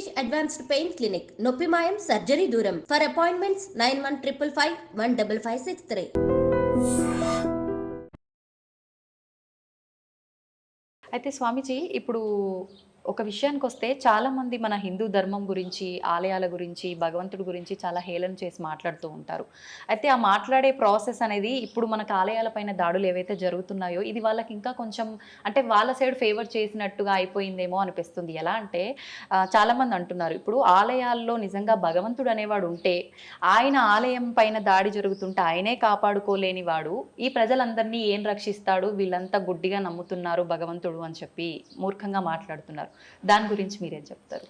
Venkatesh advanced pain clinic నొప్పి మాయం సర్జరీ దూరం. For appointments nine one triple five one double five six three అయితే స్వామీజీ ఇప్పుడు ఒక విషయానికి వస్తే చాలామంది మన హిందూ ధర్మం గురించి ఆలయాల గురించి భగవంతుడి గురించి చాలా హేళన చేసి మాట్లాడుతూ ఉంటారు. అయితే ఆ మాట్లాడే ప్రాసెస్ అనేది ఇప్పుడు మనకు ఆలయాలపైన దాడులు ఏవైతే జరుగుతున్నాయో ఇది వాళ్ళకి ఇంకా కొంచెం అంటే వాళ్ళ సైడ్ ఫేవర్ చేసినట్టుగా అయిపోయిందేమో అనిపిస్తుంది. ఎలా అంటే చాలామంది అంటున్నారు ఇప్పుడు ఆలయాల్లో నిజంగా భగవంతుడు అనేవాడు ఉంటే ఆయన ఆలయం పైన దాడి జరుగుతుంటే ఆయనే కాపాడుకోలేని వాడు ఈ ప్రజలందరినీ ఏం రక్షిస్తాడు? వీళ్ళంతా గుడ్డిగా నమ్ముతున్నారు భగవంతుడు అని చెప్పి మూర్ఖంగా మాట్లాడుతున్నారు. దాని గురించి మీరేం చెప్తారు?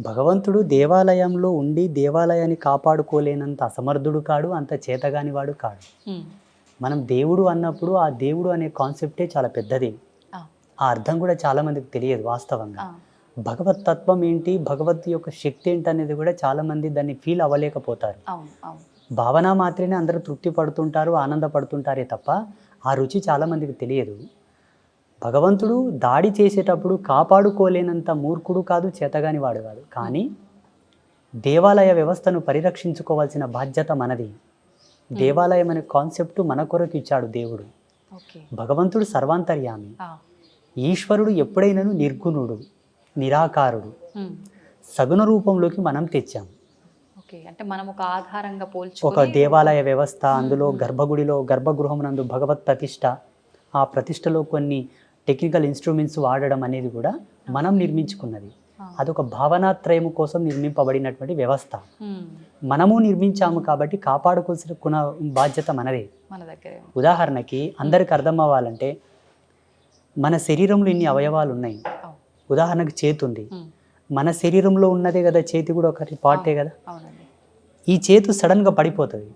భగవంతుడు దేవాలయంలో ఉండి దేవాలయాన్ని కాపాడుకోలేనంత అసమర్థుడు కాడు అంత చేతగాని వాడు కాడు. మనం దేవుడు అన్నప్పుడు ఆ దేవుడు అనే కాన్సెప్టే చాలా పెద్దది. ఆ, అర్థం కూడా చాలా మందికి తెలియదు వాస్తవంగా. భగవత్ తత్వం ఏంటి భగవత్ యొక్క శక్తి ఏంటి అనేది కూడా చాలా మంది దాన్ని ఫీల్ అవ్వలేకపోతారు. భావన మాత్రమే అందరూ తృప్తి పడుతుంటారు ఆనందపడుతుంటారే తప్ప ఆ రుచి చాలా మందికి తెలియదు. భగవంతుడు దాడి చేసేటప్పుడు కాపాడుకోలేనంత మూర్ఖుడు కాదు చేతగాని వాడు కాదు. కానీ దేవాలయ వ్యవస్థను పరిరక్షించుకోవాల్సిన బాధ్యత మనది. దేవాలయం అనే కాన్సెప్ట్ మన కొరకు ఇచ్చాడు దేవుడు. భగవంతుడు సర్వాంతర్యామి. ఈశ్వరుడు ఎప్పుడైనాను నిర్గుణుడు నిరాకారుడు. సగుణ రూపంలోకి మనం తెచ్చాం. అంటే మనం ఒక ఆధారంగా ఒక పోల్చుకొని దేవాలయ వ్యవస్థ అందులో గర్భగుడిలో గర్భగృహం నందు భగవత్ ప్రతిష్ట ఆ ప్రతిష్టలో కొన్ని టెక్నికల్ ఇన్స్ట్రుమెంట్స్ వాడడం అనేది కూడా మనం నిర్మించుకున్నది. అదొక భావనాత్రయం కోసం నిర్మింపబడినటువంటి వ్యవస్థ. మనము నిర్మించాము కాబట్టి కాపాడుకోవాల్సిన కున బాధ్యత మనదే. మన దగ్గరే ఉంది. ఉదాహరణకి అందరికి అర్థం అవ్వాలంటే మన శరీరంలో ఇన్ని అవయవాలు ఉన్నాయి ఉదాహరణకి చేతి ఉంది. మన శరీరంలో ఉన్నదే కదా చేతి కూడా ఒకటి పార్టే కదా? ఈ చేతు సడన్గా పడిపోతుంది.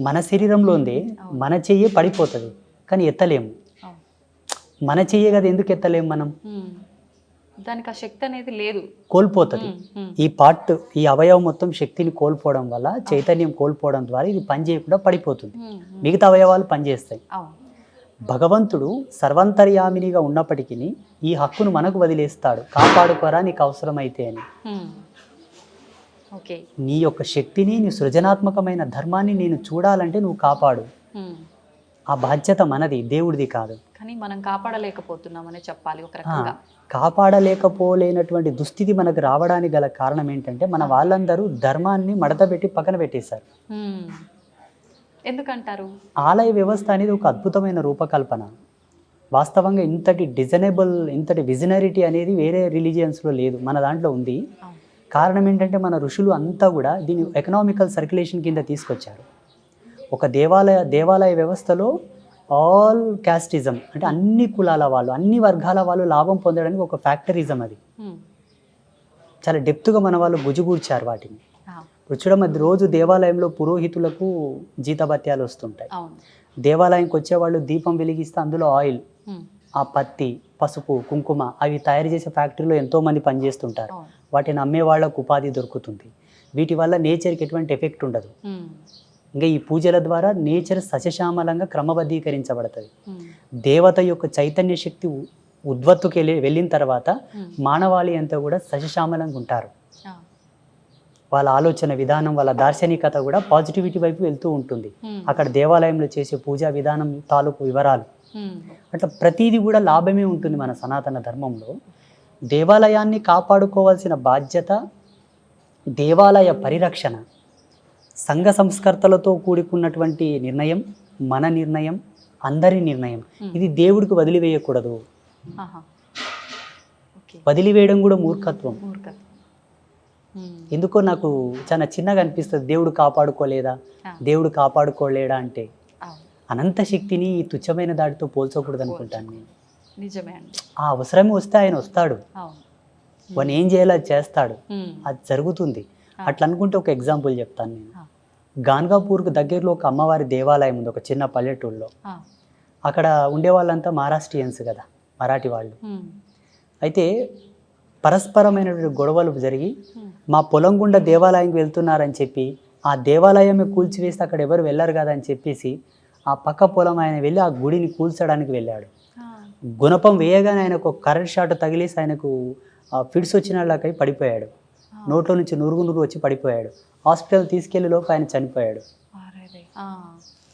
మన శరీరంలో ఉంది మన చెయ్యి పడిపోతుంది. కానీ ఎత్తలేము. మన చెయ్యి కదా ఎందుకు ఎత్తలేము మనం. దానికి ఆ శక్తి అనేది లేదు. కోల్పోతుంది. ఈ పార్ట్ ఈ అవయవం మొత్తం శక్తిని కోల్పోవడం వల్ల చైతన్యం కోల్పోవడం ద్వారా ఇది పని చేయకుండా పడిపోతుంది. మిగతా అవయవాలు పనిచేస్తాయి. భగవంతుడు సర్వంతర్యామినిగా ఉన్నప్పటికీ ఈ హక్కును మనకు వదిలేస్తాడు. కాపాడుకోరా నీకు అవసరమైతే అని. నీ యొక్క శక్తిని నీ సృజనాత్మకమైన ధర్మాన్ని నేను చూడాలంటే నువ్వు కాపాడు. ఆ బాధ్యత మనది దేవుడిది కాదు. కానీ మనం కాపాడలేకపోతున్నామనే చెప్పాలి ఒక రకంగా. కాపాడలేకపోలేనటువంటి దుస్థితి మనకు రావడానికి గల కారణం ఏంటంటే మన వాళ్ళందరూ ధర్మాన్ని మడతపెట్టి పక్కన పెట్టేశారు. ఎందుకంటారు? ఆలయ వ్యవస్థ అనేది ఒక అద్భుతమైన రూపకల్పన. వాస్తవంగా ఇంతటి డిజైనబుల్ ఇంతటి విజనరిటీ అనేది వేరే రిలీజియన్స్లో లేదు మన దాంట్లో ఉంది. కారణం ఏంటంటే మన ఋషులు అంతా కూడా దీన్ని ఎకనామికల్ సర్క్యులేషన్ కింద తీసుకొచ్చారు. ఒక దేవాలయ దేవాలయ వ్యవస్థలో ఆల్ క్యాస్టిజం అంటే అన్ని కులాల వాళ్ళు అన్ని వర్గాల వాళ్ళు లాభం పొందడానికి ఒక ఫ్యాక్టరిజం అది. హ్మ్. చాలా డెప్త్గా మన వాళ్ళు గుజుగూర్చారు వాటిని. ఇప్పుడు చూడమ్మ రోజు దేవాలయంలో పురోహితులకు జీతభత్యాలు వస్తుంటాయి. దేవాలయంకి వచ్చేవాళ్ళు దీపం వెలిగిస్తే అందులో ఆయిల్ హ్మ్. ఆ పత్తి పసుపు కుంకుమ అవి తయారు చేసే ఫ్యాక్టరీలో ఎంతోమంది పనిచేస్తుంటారు. వాటిని అమ్మే వాళ్ళకు ఉపాధి దొరుకుతుంది. వీటి వల్ల నేచర్కి ఎటువంటి ఎఫెక్ట్ ఉండదు. హ్మ్. ఇంకా ఈ పూజల ద్వారా నేచర్ సస్యశ్యామలంగా క్రమబద్ధీకరించబడుతుంది. దేవత యొక్క చైతన్య శక్తి ఉద్వత్తుకి వెళ్ళి వెళ్ళిన తర్వాత. మానవాళి అంతా కూడా సస్యశ్యామలంగా ఉంటారు వాళ్ళ ఆలోచన విధానం వాళ్ళ దార్శనికత కూడా పాజిటివిటీ వైపు వెళ్తూ ఉంటుంది. అక్కడ దేవాలయంలో చేసే పూజా విధానం తాలూకు వివరాలు. అట్లా ప్రతిదీ కూడా లాభమే ఉంటుంది మన సనాతన ధర్మంలో దేవాలయాన్ని కాపాడుకోవాల్సిన బాధ్యత దేవాలయ పరిరక్షణ సంఘ సంస్కర్తలతో కూడుకున్నటువంటి నిర్ణయం మన నిర్ణయం అందరి నిర్ణయం. ఇది దేవుడికి వదిలివేయకూడదు వదిలివేయడం కూడా మూర్ఖత్వం. ఎందుకో నాకు చాలా చిన్నగా అనిపిస్తుంది దేవుడు కాపాడుకోలేదా? దేవుడు కాపాడుకోలేడా అంటే. అనంత శక్తిని ఈ తుచ్చమైన దాడితో పోల్చకూడదు అనుకుంటాను నేను. నిజమే ఆ అవసరం వస్తే ఆయన వస్తాడు. వాడిని ఏం చేయాలో అది చేస్తాడు. అది జరుగుతుంది. అట్లా అనుకుంటే ఒక ఎగ్జాంపుల్ చెప్తాను నేను. గాన్గాపూర్కు దగ్గరలో ఒక అమ్మవారి దేవాలయం ఉంది ఒక చిన్న పల్లెటూరులో. అక్కడ ఉండే వాళ్ళంతా మహారాష్ట్రియన్స్ కదా మరాఠీ వాళ్ళు. అయితే పరస్పరమైనటువంటి గొడవలు జరిగి. మా పొలం గుండా దేవాలయంకి వెళ్తున్నారని చెప్పి ఆ దేవాలయమే కూల్చివేస్తే అక్కడ ఎవరు వెళ్ళరు కదా అని చెప్పేసి ఆ పక్క పొలం ఆయన వెళ్ళి ఆ గుడిని కూల్చడానికి వెళ్ళాడు. గుణపం వేయగానే ఆయనకు కరెంట్ షాట్ తగిలేసి ఆయనకు ఫిడ్స్ వచ్చిన పడిపోయాడు నోట్లో నుంచి నురుగు నురుగు వచ్చి పడిపోయాడు హాస్పిటల్ తీసుకెళ్ళే లోపు ఆయన చనిపోయాడు.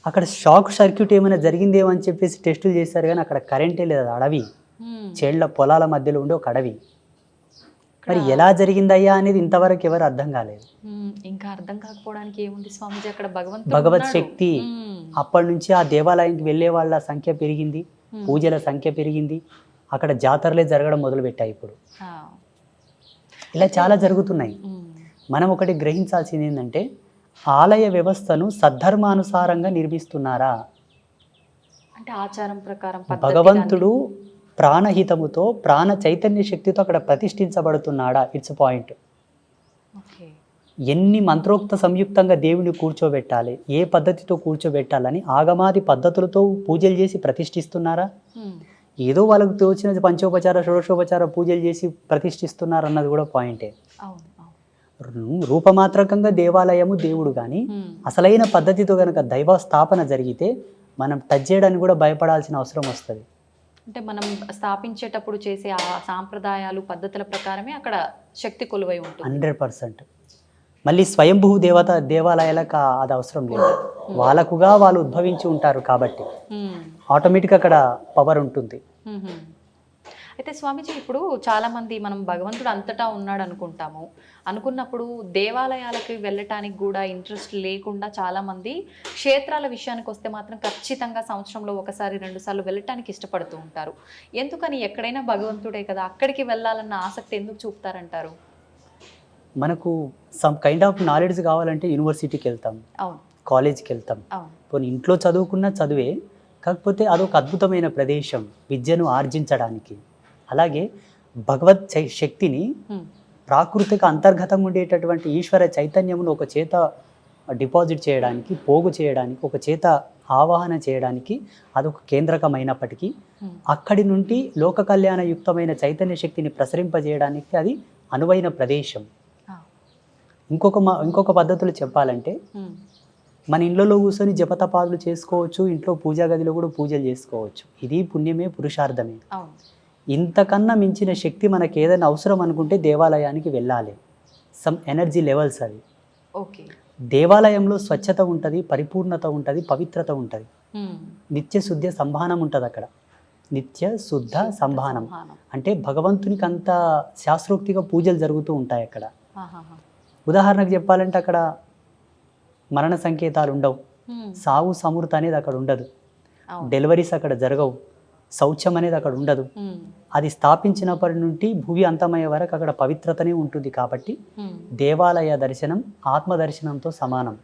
అక్కడ షాక్ సర్క్యూట్ ఏమైనా జరిగిందేమో అని చెప్పేసి టెస్టులు చేశారు కానీ అక్కడ కరెంటే లేదు అడవి. చేళ్ళ పొలాల మధ్యలో ఉండే ఒక అడవి మరి ఎలా జరిగిందయ్యా అనేది ఇంతవరకు ఎవరు అర్థం కాలేదు. ఇంకా అర్థం కాకపోవడానికి ఏముంది స్వామిజీ అక్కడ భగవత్ ఉన్నాడు. శక్తి. అప్పటి నుంచి ఆ దేవాలయానికి వెళ్ళే వాళ్ళ సంఖ్య పెరిగింది. పూజల సంఖ్య పెరిగింది అక్కడ జాతరలే జరగడం మొదలుపెట్టాయి ఇప్పుడు. ఇలా చాలా జరుగుతున్నాయి. మనం ఒకటి గ్రహించాల్సింది ఏంటంటే ఆలయ వ్యవస్థను సద్ధర్మానుసారంగా నిర్మిస్తున్నారా అంటే ఆచారం ప్రకారం భగవంతుడు ప్రాణహితముతో ప్రాణ చైతన్య శక్తితో అక్కడ ప్రతిష్ఠించబడుతున్నాడా ఇట్స్ పాయింట్. ఎన్ని మంత్రోక్త సంయుక్తంగా దేవుని కూర్చోబెట్టాలి ఏ పద్ధతితో కూర్చోబెట్టాలని ఆగమాది పద్ధతులతో పూజలు చేసి ప్రతిష్ఠిస్తున్నారా. ఏదో వాళ్ళకు తోచిన పంచోపచార షోడశోపచార పూజలు చేసి ప్రతిష్ఠిస్తున్నారు అన్నది కూడా పాయింటే రూపమాత్రకంగా దేవాలయము దేవుడు కానీ. అసలైన పద్ధతితో కనుక దైవ స్థాపన జరిగితే మనం టచ్ చేయడానికి కూడా భయపడాల్సిన అవసరం వస్తుంది. అంటే మనం స్థాపించేటప్పుడు చేసే ఆ సాంప్రదాయాలు పద్ధతుల ప్రకారమే అక్కడ శక్తి కొలువై ఉంటుంది. Hundred percent. మళ్ళీ స్వయంభూ దేవత దేవాలయాలకు అది అవసరం లేదు. వాళ్ళకుగా వాళ్ళు ఉద్భవించి ఉంటారు కాబట్టి. మ్మ్. ఆటోమేటిక్ అక్కడ పవర్ ఉంటుంది. అయితే స్వామీజీ ఇప్పుడు చాలా మంది మనం భగవంతుడు అంతటా ఉన్నాడు అనుకుంటాము. అనుకున్నప్పుడు దేవాలయాలకి వెళ్ళటానికి కూడా ఇంట్రెస్ట్ లేకుండా చాలా మంది క్షేత్రాల విషయానికి వస్తే మాత్రం ఖచ్చితంగా సంవత్సరంలో ఒకసారి రెండు సార్లు వెళ్ళటానికి ఇష్టపడుతూ ఉంటారు. ఎందుకని ఎక్కడైనా భగవంతుడే కదా అక్కడికి వెళ్ళాలన్న ఆసక్తి ఎందుకు చూపుతారంటారు? మనకు సమ్ కైండ్ ఆఫ్ నాలెడ్జ్ కావాలంటే యూనివర్సిటీకి వెళ్తాం కాలేజ్కి వెళ్తాం పోనీ ఇంట్లో చదువుకున్న చదువే కాకపోతే అదొక అద్భుతమైన ప్రదేశం విద్యను ఆర్జించడానికి అలాగే భగవత్ శక్తిని. ప్రాకృతిక అంతర్గతంగా ఉండేటటువంటి ఈశ్వర చైతన్యమును ఒక చేత డిపాజిట్ చేయడానికి పోగు చేయడానికి ఒక చేత ఆవాహన చేయడానికి అదొక కేంద్రకమైనప్పటికీ. అక్కడి నుండి లోక కళ్యాణయుక్తమైన చైతన్య శక్తిని ప్రసరింపజేయడానికి అది అనువైన ప్రదేశం. ఇంకొక మా ఇంకొక పద్ధతులు చెప్పాలంటే. మన ఇళ్ళలో కూర్చొని జపతపాదులు చేసుకోవచ్చు ఇంట్లో పూజా గదిలో కూడా పూజలు చేసుకోవచ్చు. ఇది పుణ్యమే పురుషార్థమే. ఇంతకన్నా మించిన శక్తి మనకి ఏదైనా అవసరం అనుకుంటే దేవాలయానికి వెళ్ళాలి. సమ్ ఎనర్జీ లెవెల్స్ అవి. ఓకే. దేవాలయంలో స్వచ్ఛత ఉంటుంది పరిపూర్ణత ఉంటుంది పవిత్రత ఉంటుంది. నిత్య శుద్ధ సంభానం ఉంటుంది అక్కడ. నిత్య శుద్ధ సంభానం. అంటే భగవంతునికి అంత శాస్త్రోక్తిగా పూజలు జరుగుతూ ఉంటాయి అక్కడ. ఉదాహరణకు చెప్పాలంటే అక్కడ మరణ సంకేతాలు ఉండవు. సావు సమృత అనేది అక్కడ ఉండదు. డెలివరీస్ అక్కడ జరగవు. శౌచం అనేది అక్కడ ఉండదు. అది స్థాపించినప్పటి నుండి భూమి అంతమయ్యే వరకు అక్కడ పవిత్రతనే ఉంటుంది కాబట్టి. దేవాలయ దర్శనం ఆత్మ దర్శనంతో సమానం.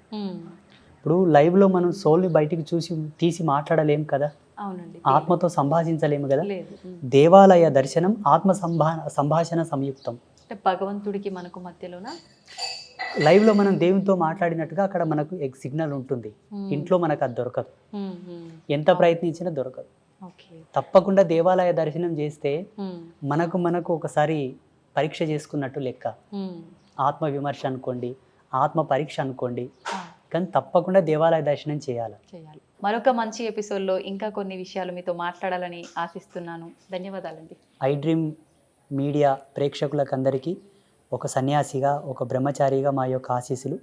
ఇప్పుడు లైవ్లో మనం సోల్ని బయటికి చూసి తీసి మాట్లాడలేం కదా? ఆత్మతో సంభాషించలేము కదా. దేవాలయ దర్శనం ఆత్మ సంభా సంభాషణ సంయుక్తం. అంటే భగవంతుడికి మనకు మధ్యలోన? లైవ్లో మనం దేవునితో మాట్లాడినట్టుగా అక్కడ మనకు ఎగ్ సిగ్నల్ ఉంటుంది. మ్మ్. ఇంట్లో మనకు అది దొరకదు. మ్మ్. ఎంత ప్రయత్నించినా దొరకదు. తప్పకుండా దేవాలయ దర్శనం చేస్తే. మనకు మనకు ఒకసారి పరీక్ష చేసుకున్నట్టు లెక్క. ఆత్మ విమర్శ అనుకోండి ఆత్మ పరీక్ష అనుకోండి. ఆ, కానీ తప్పకుండా దేవాలయ దర్శనం చేయాలి. చేయాలి. మరొక మంచి ఎపిసోడ్లో ఇంకా కొన్ని విషయాలు మీతో మాట్లాడాలని ఆశిస్తున్నాను. ధన్యవాదాలండి. ఐ డ్రీమ్ మీడియా ప్రేక్షకులకందరికీ ఒక సన్యాసిగా ఒక బ్రహ్మచారిగా మా యొక్క ఆశీస్సులు.